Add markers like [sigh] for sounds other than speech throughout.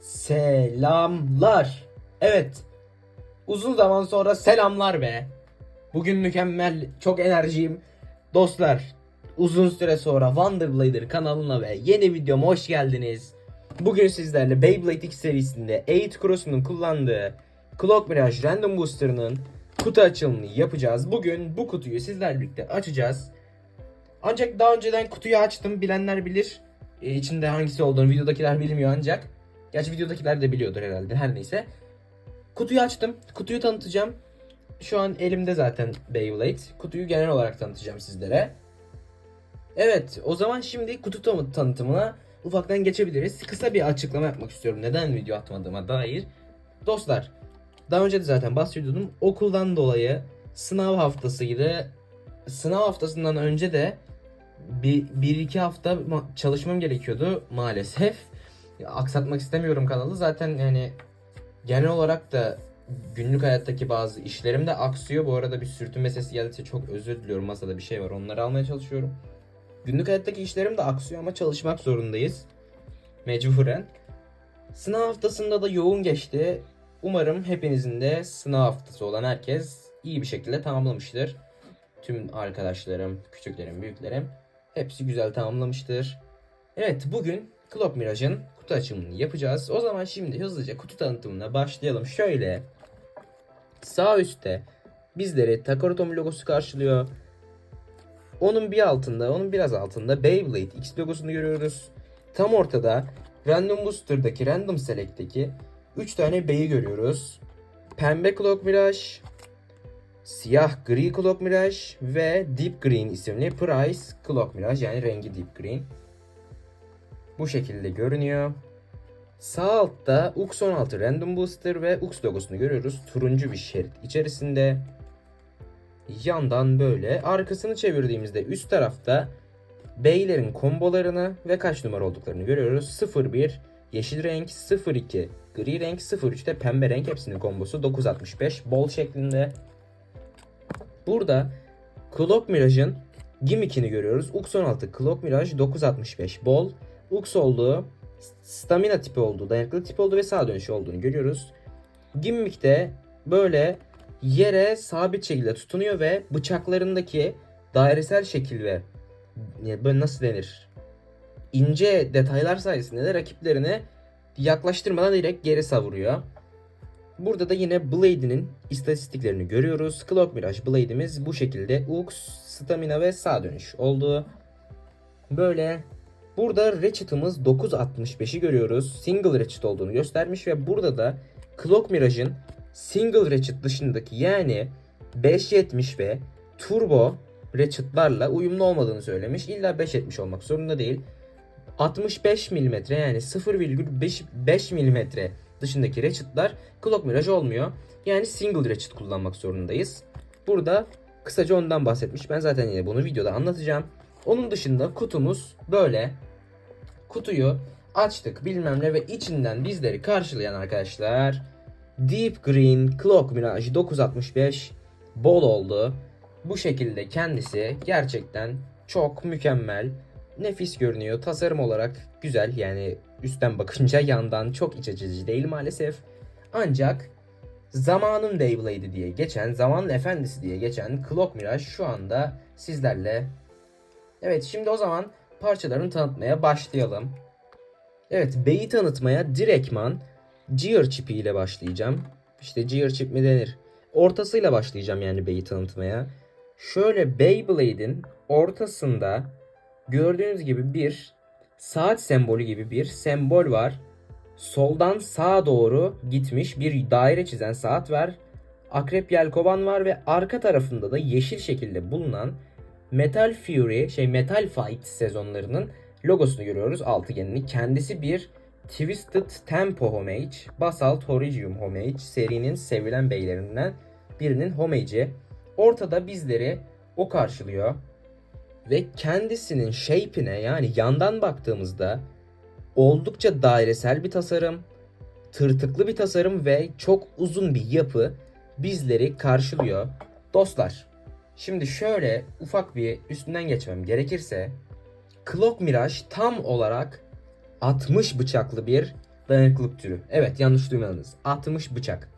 Selamlar. Evet. Uzun zaman sonra selamlar be. Bugün mükemmel, çok enerjiyim. Dostlar, uzun süre sonra Wonderblader kanalına ve yeni videoma hoş geldiniz. Bugün sizlerle Beyblade X serisinde 8 Cross'un kullandığı Clock Mirage Random Booster'ının kutu açılımını yapacağız. Bugün bu kutuyu sizlerle birlikte açacağız. Ancak daha önceden kutuyu açtım. Bilenler bilir. Ee, içinde hangisi olduğunu videodakiler bilmiyor ancak. Gerçi videodakiler de biliyordur herhalde. Her neyse. Kutuyu açtım. Kutuyu tanıtacağım. Şu an elimde zaten Beyblade. Kutuyu genel olarak tanıtacağım sizlere. Evet, o zaman şimdi kutu tanı- tanıtımına ufaktan geçebiliriz. Kısa bir açıklama yapmak istiyorum neden video atmadığıma dair. Dostlar, daha önce de zaten bahsediyordum. Okuldan dolayı sınav haftasıydı. Sınav haftasından önce de bir, bir iki hafta ma- çalışmam gerekiyordu maalesef. Aksatmak istemiyorum kanalı. Zaten yani genel olarak da günlük hayattaki bazı işlerim de aksıyor. Bu arada bir sürtünme sesi geldiyse çok özür diliyorum. Masada bir şey var. Onları almaya çalışıyorum. Günlük hayattaki işlerim de aksıyor ama çalışmak zorundayız. Mecburen. Sınav haftasında da yoğun geçti. Umarım hepinizin de sınav haftası olan herkes iyi bir şekilde tamamlamıştır. Tüm arkadaşlarım, küçüklerim, büyüklerim hepsi güzel tamamlamıştır. Evet bugün Clock Mirage'ın kutu açılımını yapacağız. O zaman şimdi hızlıca kutu tanıtımına başlayalım. Şöyle sağ üstte bizleri Takaratom logosu karşılıyor. Onun bir altında, onun biraz altında Beyblade X logosunu görüyoruz. Tam ortada Random Booster'daki Random Select'teki 3 tane B'yi görüyoruz. Pembe Clock Mirage, siyah gri Clock Mirage ve Deep Green isimli Price Clock Mirage yani rengi Deep Green. Bu şekilde görünüyor. Sağ altta UX 16 Random Booster ve UX logosunu görüyoruz. Turuncu bir şerit içerisinde. Yandan böyle. Arkasını çevirdiğimizde üst tarafta beylerin kombolarını ve kaç numara olduklarını görüyoruz. 01 yeşil renk, 02 gri renk, 03 de pembe renk hepsinin kombosu 965 bol şeklinde. Burada Clock Mirage'ın gimmickini görüyoruz. Ux 16 Clock Mirage 965 bol. Ux olduğu, stamina tipi olduğu, dayanıklı tipi olduğu ve sağ dönüşü olduğunu görüyoruz. Gimmick'te böyle yere sabit şekilde tutunuyor ve bıçaklarındaki dairesel şekil ve böyle nasıl denir? ince detaylar sayesinde de rakiplerini yaklaştırmadan direkt geri savuruyor. Burada da yine Blade'inin istatistiklerini görüyoruz. Clock Mirage Blade'imiz bu şekilde Ux, Stamina ve sağ dönüş oldu. Böyle burada Ratchet'ımız 9.65'i görüyoruz. Single Ratchet olduğunu göstermiş ve burada da Clock Mirage'ın Single Ratchet dışındaki yani 5.70 ve Turbo Ratchet'larla uyumlu olmadığını söylemiş. İlla 5.70 olmak zorunda değil. 65 mm yani 0,5 mm dışındaki ratchet'lar Clock Mirage olmuyor. Yani single ratchet kullanmak zorundayız. Burada kısaca ondan bahsetmiş. Ben zaten yine bunu videoda anlatacağım. Onun dışında kutumuz böyle. Kutuyu açtık bilmem ne ve içinden bizleri karşılayan arkadaşlar Deep Green Clock Mirage 965 bol oldu. Bu şekilde kendisi gerçekten çok mükemmel nefis görünüyor. Tasarım olarak güzel yani üstten bakınca [laughs] yandan çok iç açıcı değil maalesef. Ancak zamanın Beyblade'i diye geçen, zamanın efendisi diye geçen Clock Mirage şu anda sizlerle. Evet şimdi o zaman parçalarını tanıtmaya başlayalım. Evet B'yi tanıtmaya direktman Gear Chip ile başlayacağım. İşte Gear Chip mi denir? Ortasıyla başlayacağım yani B'yi tanıtmaya. Şöyle Beyblade'in ortasında gördüğünüz gibi bir saat sembolü gibi bir sembol var. Soldan sağa doğru gitmiş bir daire çizen saat var. Akrep yelkovan var ve arka tarafında da yeşil şekilde bulunan Metal Fury, şey Metal Fight sezonlarının logosunu görüyoruz altıgenini. Kendisi bir Twisted Tempo Homage, Basalt Horigium Homage serinin sevilen beylerinden birinin homage'i. Ortada bizleri o karşılıyor ve kendisinin shape'ine yani yandan baktığımızda oldukça dairesel bir tasarım, tırtıklı bir tasarım ve çok uzun bir yapı bizleri karşılıyor. Dostlar, şimdi şöyle ufak bir üstünden geçmem gerekirse Clock Mirage tam olarak 60 bıçaklı bir dayanıklılık türü. Evet yanlış duymadınız. 60 bıçak.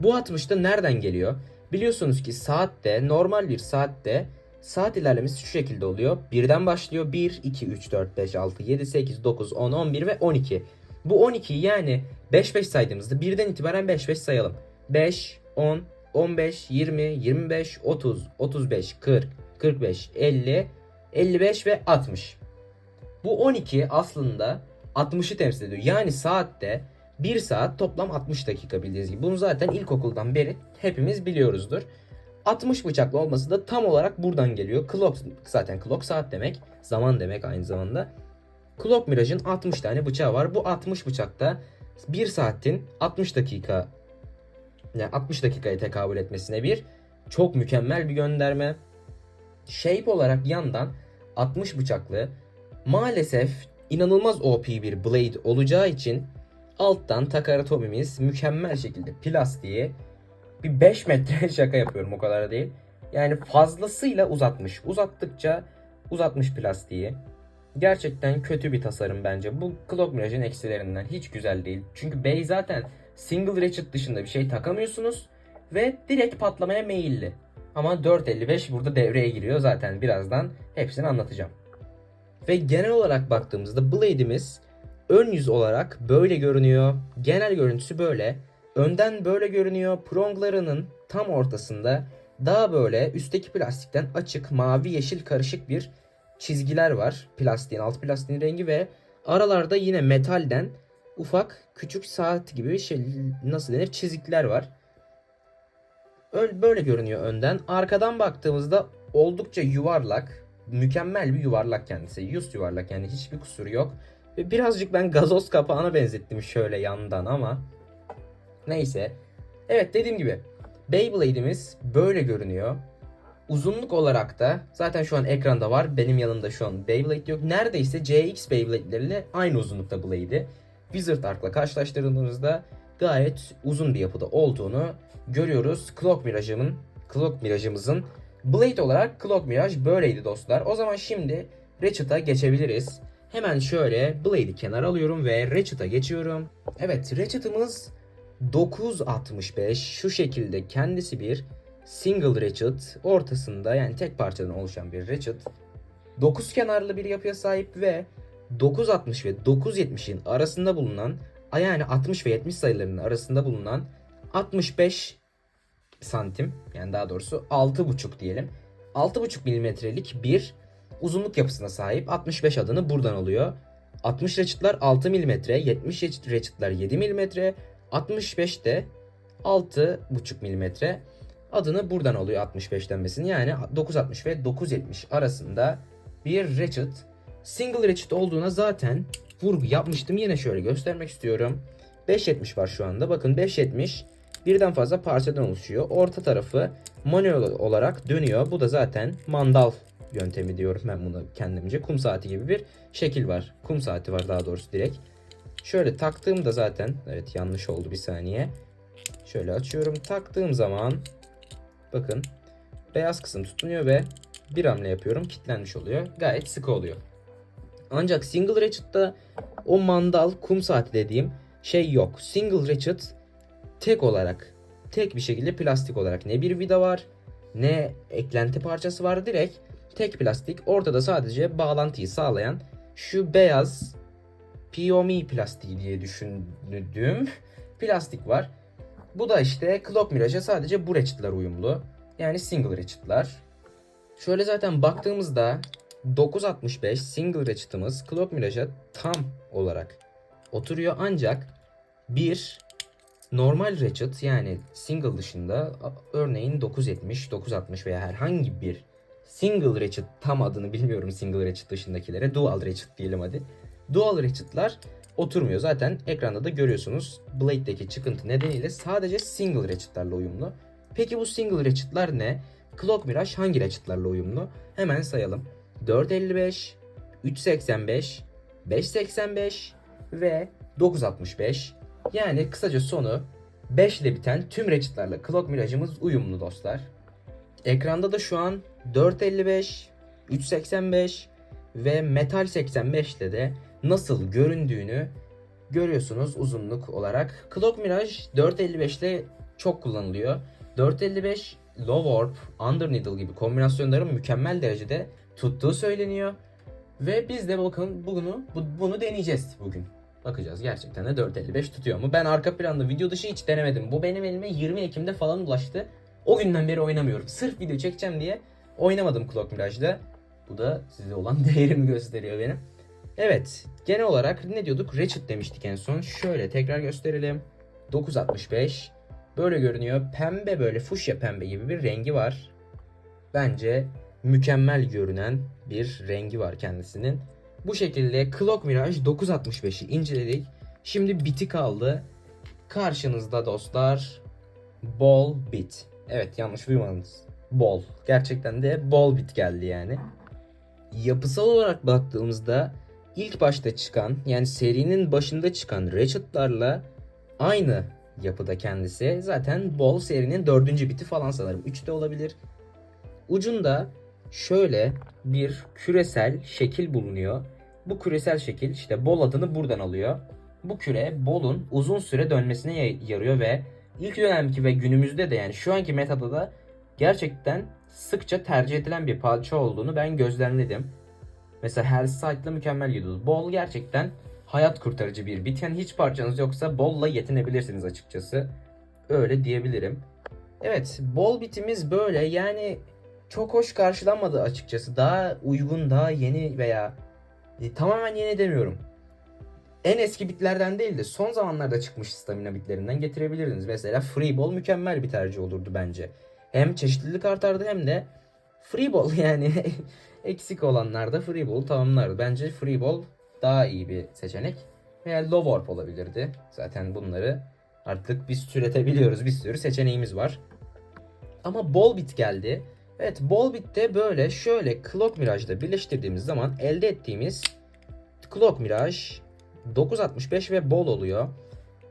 Bu 60 da nereden geliyor? Biliyorsunuz ki saatte normal bir saatte saat ilerlemesi şu şekilde oluyor. Birden başlıyor. 1, 2, 3, 4, 5, 6, 7, 8, 9, 10, 11 ve 12. Bu 12 yani 5-5 saydığımızda birden itibaren 5-5 sayalım. 5, 10, 15, 20, 25, 30, 35, 40, 45, 50, 55 ve 60. Bu 12 aslında 60'ı temsil ediyor. Yani saatte 1 saat toplam 60 dakika bildiğiniz gibi. Bunu zaten ilkokuldan beri hepimiz biliyoruzdur. 60 bıçaklı olması da tam olarak buradan geliyor. Clock zaten clock saat demek. Zaman demek aynı zamanda. Clock Mirage'ın 60 tane bıçağı var. Bu 60 bıçakta 1 saatin 60 dakika yani 60 dakikaya tekabül etmesine bir çok mükemmel bir gönderme. Shape olarak yandan 60 bıçaklı maalesef inanılmaz OP bir blade olacağı için alttan Takaratomimiz mükemmel şekilde plastiği bir 5 metre [laughs] şaka yapıyorum o kadar da değil. Yani fazlasıyla uzatmış. Uzattıkça uzatmış plastiği. Gerçekten kötü bir tasarım bence. Bu Clock Mirage'in eksilerinden hiç güzel değil. Çünkü Bey zaten single ratchet dışında bir şey takamıyorsunuz ve direkt patlamaya meyilli. Ama 455 burada devreye giriyor zaten birazdan hepsini anlatacağım. Ve genel olarak baktığımızda Blade'imiz ön yüz olarak böyle görünüyor. Genel görüntüsü böyle. Önden böyle görünüyor. Pronglarının tam ortasında daha böyle üstteki plastikten açık mavi yeşil karışık bir çizgiler var. Plastiğin alt plastiğin rengi ve aralarda yine metalden ufak küçük saat gibi şey nasıl denir çizikler var. Öyle böyle görünüyor önden. Arkadan baktığımızda oldukça yuvarlak, mükemmel bir yuvarlak kendisi. Yüz yuvarlak yani hiçbir kusuru yok. Ve birazcık ben gazoz kapağına benzettim şöyle yandan ama neyse. Evet dediğim gibi Beyblade'imiz böyle görünüyor. Uzunluk olarak da zaten şu an ekranda var. Benim yanımda şu an Beyblade yok. Neredeyse CX Beyblade'leriyle aynı uzunlukta Blade'i. Wizard Ark'la karşılaştırdığımızda gayet uzun bir yapıda olduğunu görüyoruz. Clock Mirage'ımın Clock Mirage'ımızın Blade olarak Clock Mirage böyleydi dostlar. O zaman şimdi Ratchet'a geçebiliriz. Hemen şöyle Blade'i kenara alıyorum ve Ratchet'a geçiyorum. Evet Ratchet'ımız 965 şu şekilde kendisi bir single ratchet ortasında yani tek parçadan oluşan bir ratchet 9 kenarlı bir yapıya sahip ve 960 ve 970'in arasında bulunan yani 60 ve 70 sayılarının arasında bulunan 65 santim yani daha doğrusu 6,5 diyelim 6,5 milimetrelik bir uzunluk yapısına sahip 65 adını buradan alıyor. 60 ratchet'lar 6 mm, 70 ratchet'lar 7 mm, 65 de 6,5 mm adını buradan alıyor 65 denmesini. Yani 960 ve 970 arasında bir ratchet. Single ratchet olduğuna zaten vurgu yapmıştım. Yine şöyle göstermek istiyorum. 570 var şu anda. Bakın 570 birden fazla parçadan oluşuyor. Orta tarafı manuel olarak dönüyor. Bu da zaten mandal yöntemi diyorum ben buna kendimce. Kum saati gibi bir şekil var. Kum saati var daha doğrusu direkt. Şöyle taktığımda zaten evet yanlış oldu bir saniye. Şöyle açıyorum. Taktığım zaman bakın beyaz kısım tutunuyor ve bir hamle yapıyorum. Kilitlenmiş oluyor. Gayet sıkı oluyor. Ancak single ratchet'ta o mandal kum saati dediğim şey yok. Single ratchet tek olarak tek bir şekilde plastik olarak ne bir vida var ne eklenti parçası var direkt tek plastik ortada sadece bağlantıyı sağlayan şu beyaz POME plastiği diye düşündüğüm plastik var. Bu da işte Clock Mirage'a sadece bu ratchet'lar uyumlu. Yani single ratchet'lar. Şöyle zaten baktığımızda 965 single ratchet'ımız Clock Mirage'a tam olarak oturuyor ancak bir normal ratchet yani single dışında örneğin 970, 960 veya herhangi bir single ratchet tam adını bilmiyorum single ratchet dışındakilere dual ratchet diyelim hadi. Dual ratchet'lar oturmuyor. Zaten ekranda da görüyorsunuz. Blade'deki çıkıntı nedeniyle sadece single ratchet'larla uyumlu. Peki bu single ratchet'lar ne? Clock Mirage hangi ratchet'larla uyumlu? Hemen sayalım. 455, 385, 585 ve 965. Yani kısaca sonu 5 ile biten tüm ratchet'larla Clock Mirage'ımız uyumlu dostlar. Ekranda da şu an 455, 385 ve Metal 85 ile de nasıl göründüğünü görüyorsunuz uzunluk olarak. Clock Mirage 455'te çok kullanılıyor. 455 Low Warp, Under Needle gibi kombinasyonların mükemmel derecede tuttuğu söyleniyor. Ve biz de bakın bunu bu- bunu deneyeceğiz bugün. Bakacağız gerçekten de 455 tutuyor mu? Ben arka planda video dışı hiç denemedim. Bu benim elime 20 Ekim'de falan ulaştı. O günden beri oynamıyorum. Sırf video çekeceğim diye oynamadım Clock Mirage'da. Bu da size olan [laughs] değerimi gösteriyor benim. Evet, genel olarak ne diyorduk? Ratchet demiştik en son. Şöyle tekrar gösterelim. 965. Böyle görünüyor. Pembe böyle fuşya pembe gibi bir rengi var. Bence mükemmel görünen bir rengi var kendisinin. Bu şekilde Clock Mirage 965'i inceledik. Şimdi biti kaldı. Karşınızda dostlar Ball Bit. Evet yanlış duymadınız. Ball. Gerçekten de Ball Bit geldi yani. Yapısal olarak baktığımızda ilk başta çıkan yani serinin başında çıkan Ratchet'larla aynı yapıda kendisi. Zaten Ball serinin dördüncü biti falan sanırım. Üçte olabilir. Ucunda şöyle bir küresel şekil bulunuyor. Bu küresel şekil işte Ball adını buradan alıyor. Bu küre Ball'un uzun süre dönmesine ya- yarıyor ve ilk dönemki ve günümüzde de yani şu anki metada da gerçekten sıkça tercih edilen bir parça olduğunu ben gözlemledim. Mesela her site'la mükemmel gidiyordu. Ball gerçekten hayat kurtarıcı bir bit. Yani hiç parçanız yoksa Ball'la yetinebilirsiniz açıkçası. Öyle diyebilirim. Evet, Ball bitimiz böyle. Yani çok hoş karşılanmadı açıkçası. Daha uygun, daha yeni veya e, tamamen yeni demiyorum. En eski bitlerden değil de son zamanlarda çıkmış stamina bitlerinden getirebilirdiniz. Mesela Free Ball mükemmel bir tercih olurdu bence. Hem çeşitlilik artardı hem de Free Ball [laughs] yani eksik olanlarda Free Ball tamamlardı. Bence Free Ball daha iyi bir seçenek. Veya Low Warp olabilirdi. Zaten bunları artık biz türetebiliyoruz. Bir sürü seçeneğimiz var. Ama Ball Bit geldi. Evet Ball Bit'te böyle şöyle Clock Mirage'da birleştirdiğimiz zaman elde ettiğimiz Clock Mirage 965 ve Ball oluyor.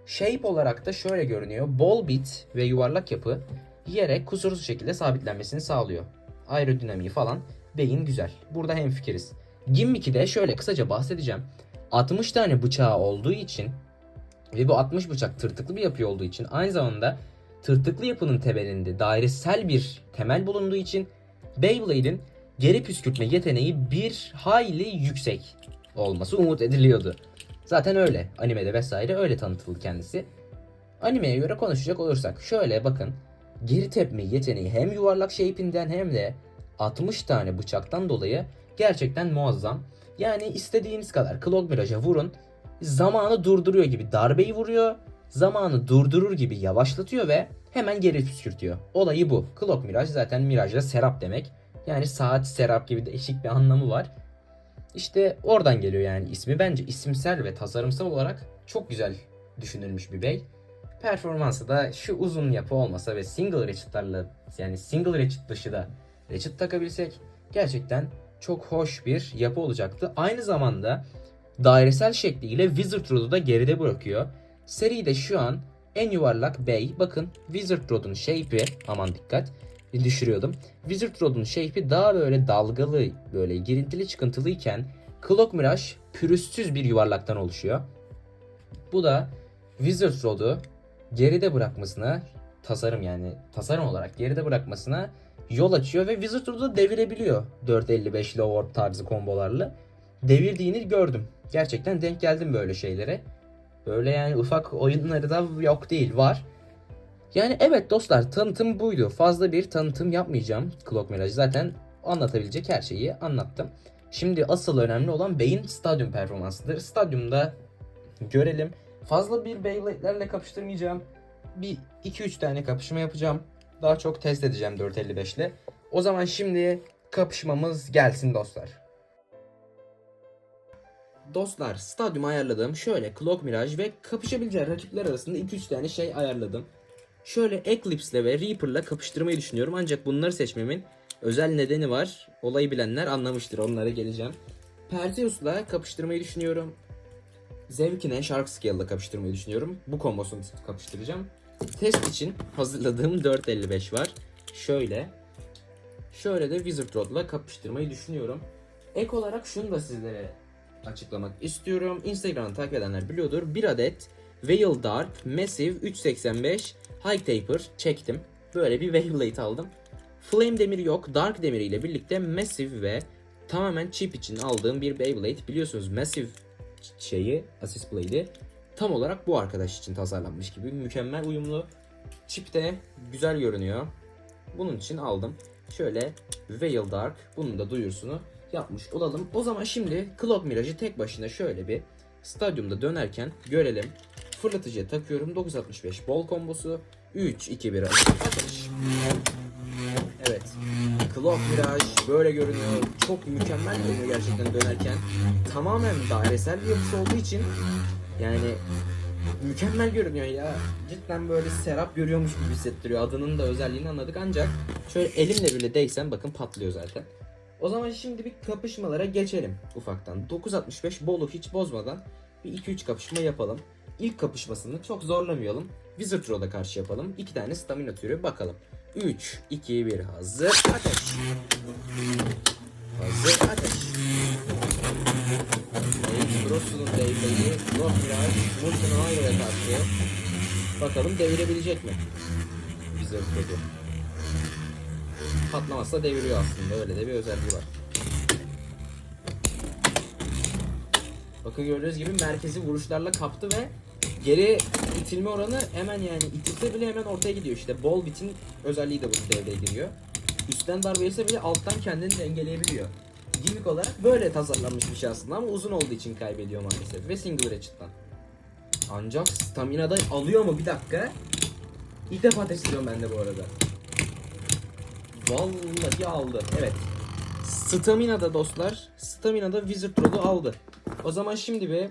Shape olarak da şöyle görünüyor. Ball bit ve yuvarlak yapı yere kusursuz şekilde sabitlenmesini sağlıyor. Aerodinamiği falan beyin güzel. Burada hemfikiriz. Gimmick'i de şöyle kısaca bahsedeceğim. 60 tane bıçağı olduğu için ve bu 60 bıçak tırtıklı bir yapı olduğu için aynı zamanda tırtıklı yapının temelinde dairesel bir temel bulunduğu için Beyblade'in geri püskürtme yeteneği bir hayli yüksek olması umut ediliyordu. Zaten öyle. Animede vesaire öyle tanıtıldı kendisi. Animeye göre konuşacak olursak şöyle bakın. Geri tepme yeteneği hem yuvarlak shape'inden hem de 60 tane bıçaktan dolayı gerçekten muazzam. Yani istediğiniz kadar Clock Mirage'a vurun. Zamanı durduruyor gibi darbeyi vuruyor. Zamanı durdurur gibi yavaşlatıyor ve hemen geri püskürtüyor. Olayı bu. Clock Mirage zaten Mirage'da serap demek. Yani saat serap gibi değişik bir anlamı var. İşte oradan geliyor yani ismi. Bence isimsel ve tasarımsal olarak çok güzel düşünülmüş bir bey. Performansı da şu uzun yapı olmasa ve single ratchet'larla yani single ratchet dışı da ratchet takabilsek gerçekten çok hoş bir yapı olacaktı. Aynı zamanda dairesel şekliyle Wizard Rod'u da geride bırakıyor. Seride şu an en yuvarlak bey bakın Wizard Rod'un shape'i aman dikkat düşürüyordum. Wizard Rod'un shape'i daha böyle dalgalı, böyle girintili çıkıntılıyken Clock Mirage pürüzsüz bir yuvarlaktan oluşuyor. Bu da Wizard Rod'u geride bırakmasına, tasarım yani tasarım olarak geride bırakmasına yol açıyor ve Wizard Rod'u devirebiliyor 455 low warp tarzı kombolarla. Devirdiğini gördüm. Gerçekten denk geldim böyle şeylere. Böyle yani ufak oyunları da yok değil var. Yani evet dostlar tanıtım buydu. Fazla bir tanıtım yapmayacağım. Clock Mirage zaten anlatabilecek her şeyi anlattım. Şimdi asıl önemli olan Bey'in stadyum performansıdır. Stadyumda görelim. Fazla bir Beyblade'lerle kapıştırmayacağım. Bir 2-3 tane kapışma yapacağım. Daha çok test edeceğim 455 ile. O zaman şimdi kapışmamız gelsin dostlar. Dostlar stadyum ayarladım. Şöyle Clock Mirage ve kapışabileceği rakipler arasında 2-3 tane şey ayarladım. Şöyle Eclipse'le ve Reaper'la kapıştırmayı düşünüyorum. Ancak bunları seçmemin özel nedeni var. Olayı bilenler anlamıştır. Onlara geleceğim. Perseus'la kapıştırmayı düşünüyorum. Zevkine Shark Scale'la kapıştırmayı düşünüyorum. Bu kombosunu kapıştıracağım. Test için hazırladığım 455 var. Şöyle. Şöyle de Wizard Rod'la kapıştırmayı düşünüyorum. Ek olarak şunu da sizlere açıklamak istiyorum. Instagram'ı takip edenler biliyordur. Bir adet Veil Dark Massive 385 High Taper çektim. Böyle bir Beyblade aldım. Flame demiri yok. Dark demiri ile birlikte Massive ve tamamen chip için aldığım bir Beyblade. Biliyorsunuz Massive şeyi, Assist Blade'i tam olarak bu arkadaş için tasarlanmış gibi. Mükemmel uyumlu. Chip de güzel görünüyor. Bunun için aldım. Şöyle Veil Dark bunun da duyurusunu yapmış olalım. O zaman şimdi Clock Mirage'ı tek başına şöyle bir stadyumda dönerken görelim. Fırlatıcıya takıyorum. 965 bol kombosu. 3, 2, 1 ateş. Evet. Clock Mirage böyle görünüyor. Çok mükemmel görünüyor gerçekten dönerken. Tamamen dairesel bir yapısı olduğu için yani mükemmel görünüyor ya. Cidden böyle serap görüyormuş gibi hissettiriyor. Adının da özelliğini anladık ancak şöyle elimle bile değsem bakın patlıyor zaten. O zaman şimdi bir kapışmalara geçelim ufaktan. 965 bolu hiç bozmadan bir 2-3 kapışma yapalım. İlk kapışmasını çok zorlamayalım. Wizard Road'a karşı yapalım. İki tane stamina türü bakalım. 3, 2, 1 hazır ateş. Hazır ateş. Nate Bros'un devreyi Block Mirage Multi'nin Ayrı'ya karşı bakalım devirebilecek mi? Wizard Road'u. Patlamazsa deviriyor aslında öyle de bir özelliği var. Bakın gördüğünüz gibi merkezi vuruşlarla kaptı ve geri itilme oranı hemen yani itilse bile hemen ortaya gidiyor işte. Ball bitin özelliği de burada devreye giriyor. Üstten darbe yese bile alttan kendini dengeleyebiliyor. Gimmick olarak böyle tasarlanmış bir şey aslında ama uzun olduğu için kaybediyor maalesef ve single ratchet'tan. Ancak stamina'da alıyor mu bir dakika? İlk defa test ediyorum ben de bu arada. Vallahi aldı. Evet. Stamina'da dostlar. Stamina'da Wizard Road'u aldı. O zaman şimdi bir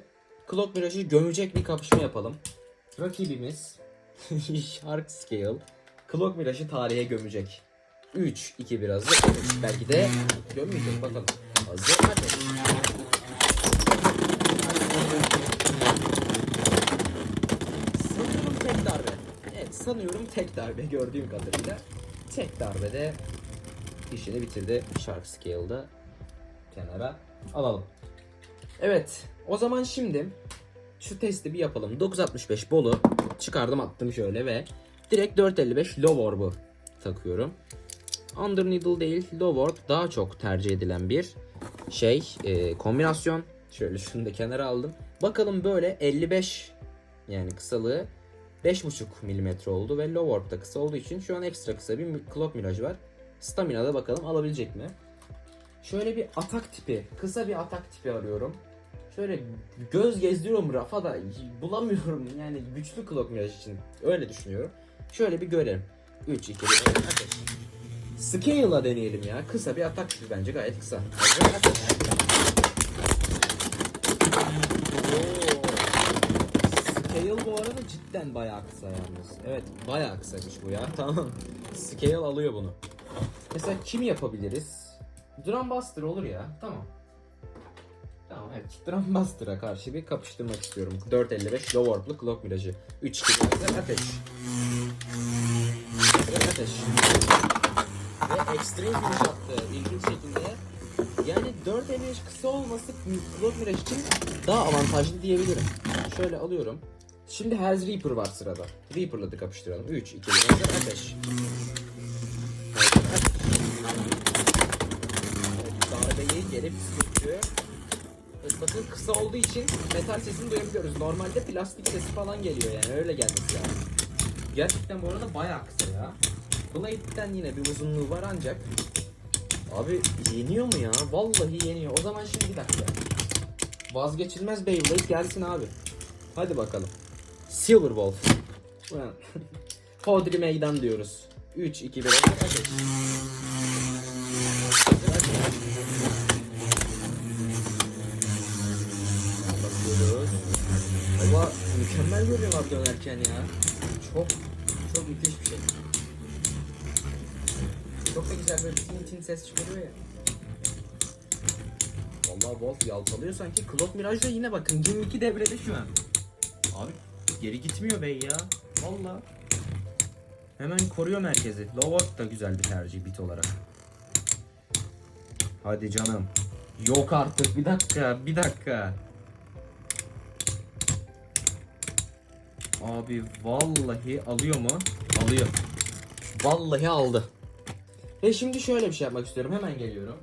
Clock Mirage'ı gömecek bir kapışma yapalım. Rakibimiz [laughs] Shark Scale Clock Mirage'ı tarihe gömecek. 3, 2, 1 hazır. Belki de gömmeyecek bakalım. Hazır. Evet sanıyorum tek darbe gördüğüm kadarıyla. Tek darbede işini bitirdi. Shark Scale'da kenara alalım. Evet o zaman şimdi şu testi bir yapalım. 965 bolu çıkardım attım şöyle ve direkt 455 low orb'u takıyorum. Under needle değil low orb daha çok tercih edilen bir şey e, kombinasyon. Şöyle şunu da kenara aldım. Bakalım böyle 55 yani kısalığı 5.5 mm oldu ve low orb da kısa olduğu için şu an ekstra kısa bir clock miraj var. Stamina'da bakalım alabilecek mi? Şöyle bir atak tipi, kısa bir atak tipi arıyorum. Şöyle göz gezdiriyorum rafa da bulamıyorum [laughs] yani güçlü clock miraj için öyle düşünüyorum. Şöyle bir görelim. 3, 2, 1, ateş. Scale'la deneyelim ya. Kısa bir atak tipi bence gayet kısa. Hazır, ateş. Scale bu arada cidden bayağı kısa yalnız. Evet bayağı kısaymış bu ya. [laughs] Tamam. Scale alıyor bunu. Mesela kim yapabiliriz? Drum Buster olur ya. Tamam. Tamam evet. Drum Buster'a karşı bir kapıştırmak istiyorum. 455 Low Orb'lu Clock Mirage'ı. 3 2 1 ateş. Ateş. Ve Extreme finish attı. İlginç şekilde. Yani 4 damage kısa olması Clock Mirage için daha avantajlı diyebilirim. Şöyle alıyorum. Şimdi Hells Reaper var sırada. Reaper'la da kapıştıralım. 3, 2, 1, ateş. darbeyi püskürttü. Evet, bakın kısa olduğu için metal sesini duyabiliyoruz. Normalde plastik sesi falan geliyor yani öyle gelmesi lazım. Gerçekten bu arada bayağı kısa ya. Blade'den yine bir uzunluğu var ancak Abi yeniyor mu ya? Vallahi yeniyor. O zaman şimdi bir dakika. Vazgeçilmez Beyblade gelsin abi. Hadi bakalım. Silver Wolf. [laughs] Hodri meydan diyoruz. 3, 2, 1, ateş. Bakıyoruz. Valla mükemmel görünüyorlar dönerken ya. Çok çok müthiş bir şey. Çok da güzel böyle tin tin ses çıkarıyor ya. Vallahi Wolf yalpalıyor sanki. Clock Mirage da yine bakın 22 devrede şu an. Abi geri gitmiyor bey ya. Vallahi. Hemen koruyor merkezi. Low Orb da güzel bir tercih bit olarak. Hadi canım. Yok artık bir dakika bir dakika. Abi vallahi alıyor mu? Alıyor. Vallahi aldı. Ve şimdi şöyle bir şey yapmak istiyorum. Hemen geliyorum.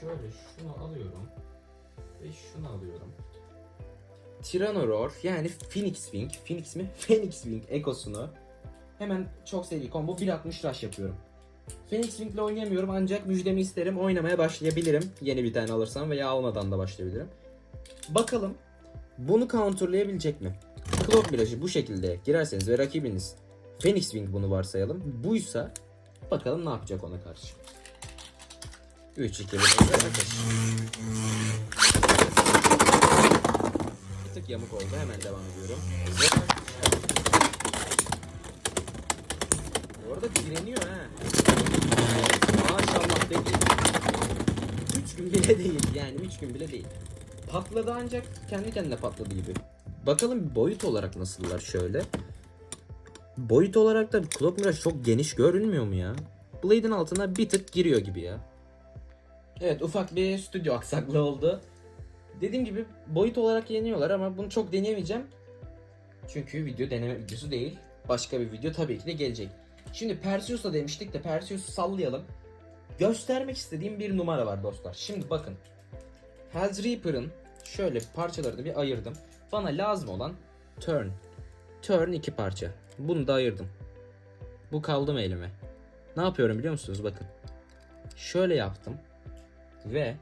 Şöyle şunu alıyorum. Ve şunu alıyorum. Tyrannoror yani Phoenix Wing. Phoenix mi? [laughs] Phoenix Wing ekosunu hemen çok seri combo 1.60 rush yapıyorum. Phoenix Wing ile oynayamıyorum ancak müjdemi isterim oynamaya başlayabilirim. Yeni bir tane alırsam veya almadan da başlayabilirim. Bakalım bunu counterlayabilecek mi? Clock Mirage'ı bu şekilde girerseniz ve rakibiniz Phoenix Wing bunu varsayalım. Buysa bakalım ne yapacak ona karşı. 3 2 1 Bir tık yamuk oldu. Hemen devam ediyorum. Hazır. Bu arada direniyor ha. Maşallah değil. 3 gün bile değil yani 3 gün bile değil. Patladı ancak kendi kendine patladı gibi. Bakalım boyut olarak nasıllar şöyle. Boyut olarak da Clock Mirage çok geniş görünmüyor mu ya? Blade'in altına bir tık giriyor gibi ya. Evet ufak bir stüdyo aksaklığı oldu. Dediğim gibi boyut olarak yeniyorlar ama bunu çok deneyemeyeceğim. Çünkü video deneme videosu değil. Başka bir video tabii ki de gelecek. Şimdi Perseus'a demiştik de Perseus'u sallayalım. Göstermek istediğim bir numara var dostlar. Şimdi bakın. Hells Reaper'ın şöyle parçalarını bir ayırdım. Bana lazım olan turn. Turn iki parça. Bunu da ayırdım. Bu kaldı mı elime? Ne yapıyorum biliyor musunuz? Bakın. Şöyle yaptım. Ve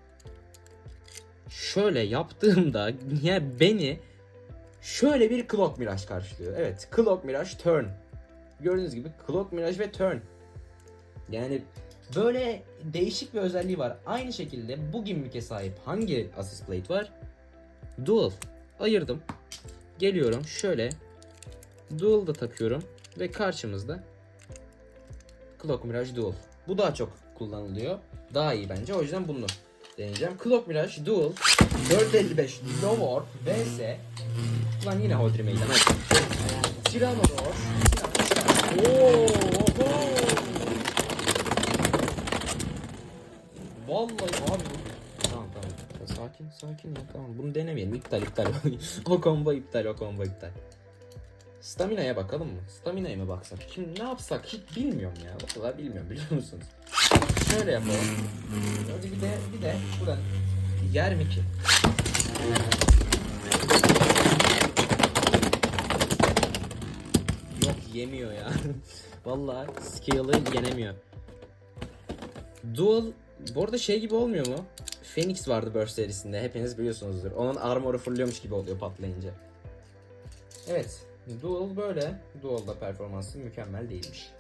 şöyle yaptığımda ya beni şöyle bir Clock Mirage karşılıyor. Evet, Clock Mirage Turn. Gördüğünüz gibi Clock Mirage ve Turn. Yani böyle değişik bir özelliği var. Aynı şekilde bu gimmick'e sahip hangi Assist Blade var? Dual. Ayırdım. Geliyorum şöyle. Dual da takıyorum. Ve karşımızda Clock Mirage Dual. Bu daha çok kullanılıyor. Daha iyi bence. O yüzden bunu deneyeceğim. Clock Mirage Dual 455 Lovor vs Lan yine Hodri Meydan hadi. Tyrannosaur Oo, oho. Vallahi abi Tamam tamam. Sakin sakin ya tamam. Bunu denemeyelim. İptal iptal. [laughs] o combo iptal o combo iptal. Stamina'ya bakalım mı? Stamina'ya mı baksak? Şimdi ne yapsak hiç bilmiyorum ya. O kadar bilmiyorum biliyor musunuz? Şöyle yapalım. Hadi bir de bir de buradan yer mi ki? Yok yemiyor ya. [laughs] Vallahi scale'ı yenemiyor. Dual bu arada şey gibi olmuyor mu? Phoenix vardı Burst serisinde. Hepiniz biliyorsunuzdur. Onun armor'u fırlıyormuş gibi oluyor patlayınca. Evet. Dual böyle. Dual'da performansı mükemmel değilmiş.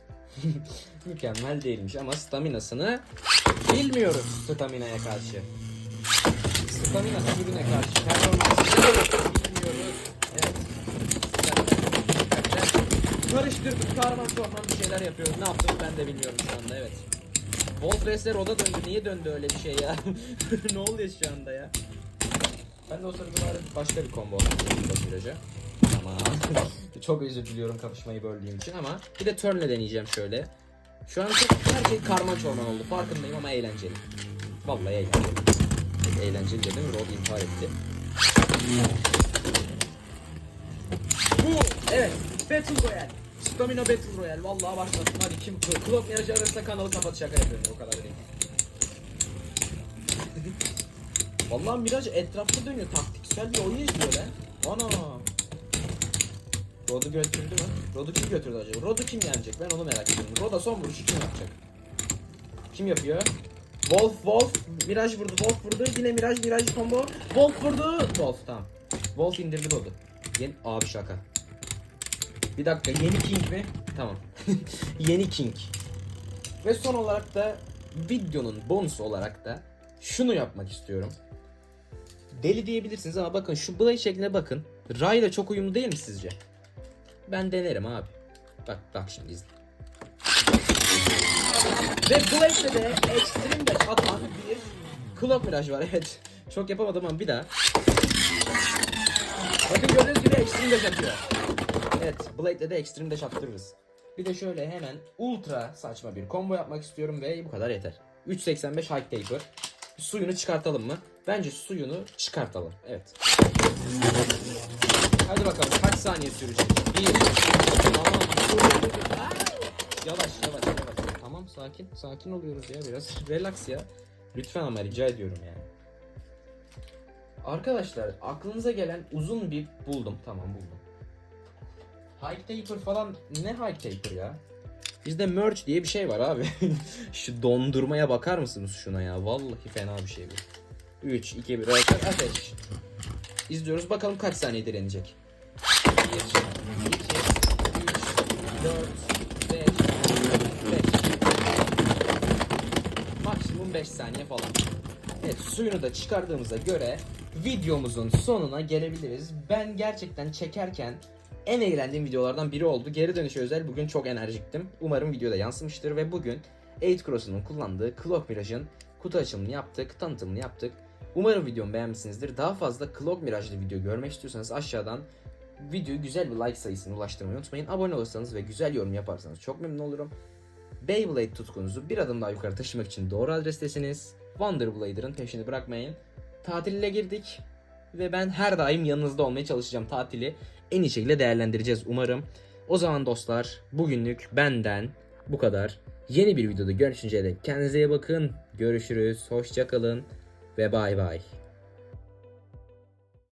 [laughs] mükemmel değilmiş ama staminasını bilmiyoruz staminaya karşı. Stamina türüne karşı performansını bilmiyoruz. Evet. Karıştırdık karman çorman bir şeyler yapıyoruz. Ne yaptığımı ben de bilmiyorum şu anda evet. Volt Racer Roda döndü. Niye döndü öyle bir şey ya? [laughs] ne oluyor şu anda ya? Ben de o sırada başka bir combo viraja. Tamam. Çok özür diliyorum kapışmayı böldüğüm için ama bir de turn'le deneyeceğim şöyle. Şu an çok her şey karma çorman oldu. Farkındayım ama eğlenceli. Vallahi eğlenceli. Eğlenceli dedim. Rod intihar etti. Bu evet. Battle Royale. Stamina Battle Royale. Vallahi başlasın. Hadi kim Clock Mirage arasında kanalı kapat şaka yapıyorum. O kadar değil. Vallahi Mirage etrafta dönüyor. Taktiksel bir oyun izliyor lan. Ana. Rod'u götürdü mü? Rod'u kim götürdü acaba? Rod'u kim yenecek? Ben onu merak ediyorum. Rod'a son vuruşu kim yapacak? Kim yapıyor? Wolf, Wolf, Mirage vurdu, Wolf vurdu, yine Mirage, Mirage combo, Wolf vurdu, Wolf tamam. Wolf indirdi Rod'u. Yeni, abi şaka. Bir dakika, yeni King mi? Tamam. [laughs] yeni King. Ve son olarak da videonun bonus olarak da şunu yapmak istiyorum. Deli diyebilirsiniz ama bakın şu Blade şekline bakın. Ray ile çok uyumlu değil mi sizce? Ben denerim abi. Bak bak şimdi izle. Ve Blade'de de Extreme atan bir Clock Mirage var [laughs] evet. Çok yapamadım ama bir daha. Bakın gördüğünüz gibi Extreme Dash. Evet Blade'de de Extreme Dash. Bir de şöyle hemen ultra saçma bir combo yapmak istiyorum ve bu kadar yeter. 3.85 High Taper. Suyunu çıkartalım mı? Bence suyunu çıkartalım. Evet. Hadi bakalım kaç saniye sürecek? Bir. Tamam. Yavaş yavaş yavaş. Tamam sakin. Sakin oluyoruz ya biraz. [laughs] Relax ya. Lütfen ama rica ediyorum yani. Arkadaşlar aklınıza gelen uzun bir buldum. Tamam buldum. Hike taper falan ne hike taper ya? Bizde merge diye bir şey var abi. [laughs] Şu dondurmaya bakar mısınız şuna ya? Vallahi fena bir şey bu. 3, 2, 1, ateş. İzliyoruz bakalım kaç saniye direnecek. 1, 2, 3, 4, 5, 5. Maksimum 5 saniye falan. Evet suyunu da çıkardığımıza göre videomuzun sonuna gelebiliriz. Ben gerçekten çekerken en eğlendiğim videolardan biri oldu. Geri dönüşe özel bugün çok enerjiktim. Umarım videoda yansımıştır ve bugün 8 Cross'un kullandığı Clock Mirage'ın kutu açılımını yaptık, tanıtımını yaptık. Umarım videomu beğenmişsinizdir. Daha fazla Clock Mirage'lı video görmek istiyorsanız aşağıdan videoyu güzel bir like sayısını ulaştırmayı unutmayın. Abone olursanız ve güzel yorum yaparsanız çok memnun olurum. Beyblade tutkunuzu bir adım daha yukarı taşımak için doğru adrestesiniz. Wonder Blader'ın peşini bırakmayın. Tatile girdik ve ben her daim yanınızda olmaya çalışacağım. Tatili en iyi şekilde değerlendireceğiz umarım. O zaman dostlar bugünlük benden bu kadar. Yeni bir videoda görüşünceye dek kendinize iyi bakın. Görüşürüz. Hoşçakalın ve bay bay.